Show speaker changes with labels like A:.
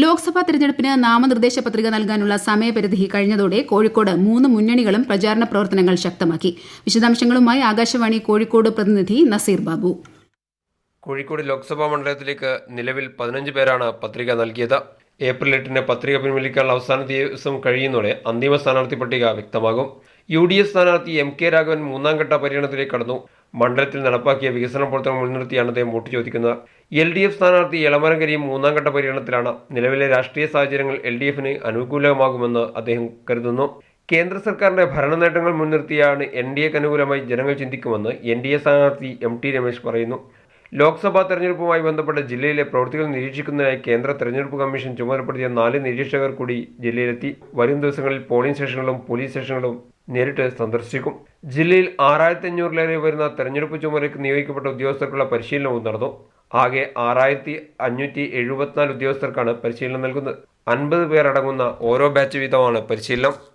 A: ലോക്സഭാ തെരഞ്ഞെടുപ്പിന് നാമനിർദ്ദേശ പത്രിക നൽകാനുള്ള സമയപരിധി കഴിഞ്ഞതോടെ കോഴിക്കോട് മൂന്ന് മുന്നണികളും പ്രചാരണ പ്രവർത്തനങ്ങൾ ശക്തമാക്കി വിശദാംശങ്ങളുമായി ആകാശവാണി കോഴിക്കോട് പ്രതിനിധി നസീർ ബാബു
B: കോഴിക്കോട് ലോക്സഭാ മണ്ഡലത്തിലേക്ക് നിലവിൽ പതിനഞ്ച് പേരാണ് പത്രിക നൽകിയത് ഏപ്രിൽ എട്ടിന് പത്രിക പിൻവലിക്കാനുള്ള അവസാന ദിവസം കഴിയുന്നതോടെ അന്തിമ സ്ഥാനാർത്ഥി പട്ടിക വ്യക്തമാകും യു ഡി എഫ് സ്ഥാനാർത്ഥി എം കെ രാഘവൻ മൂന്നാം ഘട്ട പര്യടനത്തിലേക്ക് കടന്നു മണ്ഡലത്തിൽ നടപ്പാക്കിയ വികസന പ്രവർത്തനം മുൻനിർത്തിയാണ് അദ്ദേഹം വോട്ട് ചോദിക്കുന്നത് എൽ ഡി എഫ് സ്ഥാനാർത്ഥി എളമരം മൂന്നാം ഘട്ട പര്യടനത്തിലാണ് നിലവിലെ രാഷ്ട്രീയ സാഹചര്യങ്ങൾ എൽ ഡി എഫിന് അനുകൂലമാകുമെന്ന് അദ്ദേഹം കരുതുന്നു കേന്ദ്ര സർക്കാരിന്റെ ഭരണ നേട്ടങ്ങൾ മുൻനിർത്തിയാണ് എൻ ഡി എക്ക് അനുകൂലമായി ജനങ്ങൾ ചിന്തിക്കുമെന്ന് എൻ ഡി എ സ്ഥാനാർത്ഥി എം ടി രമേശ് പറയുന്നു ലോക്സഭാ തെരഞ്ഞെടുപ്പുമായി ബന്ധപ്പെട്ട ജില്ലയിലെ പ്രവൃത്തികൾ നിരീക്ഷിക്കുന്നതിനായി കേന്ദ്ര തെരഞ്ഞെടുപ്പ് കമ്മീഷൻ ചുമതലപ്പെടുത്തിയ നാല് നിരീക്ഷകർ കൂടി ജില്ലയിലെത്തി വരും ദിവസങ്ങളിൽ പോളിംഗ് സ്റ്റേഷനുകളും പോലീസ് സ്റ്റേഷനുകളും നേരിട്ട് സന്ദർശിക്കും ജില്ലയിൽ ആറായിരത്തി അഞ്ഞൂറിലേറെ വരുന്ന തെരഞ്ഞെടുപ്പ് ചുമതലയ്ക്ക് നിയോഗിക്കപ്പെട്ട ഉദ്യോഗസ്ഥർക്കുള്ള പരിശീലനവും നടന്നു ആകെ ആറായിരത്തി അഞ്ഞൂറ്റി എഴുപത്തിനാല് ഉദ്യോഗസ്ഥർക്കാണ് പരിശീലനം നൽകുന്നത് അൻപത് പേരടങ്ങുന്ന ഓരോ ബാച്ച് വീതമാണ് പരിശീലനം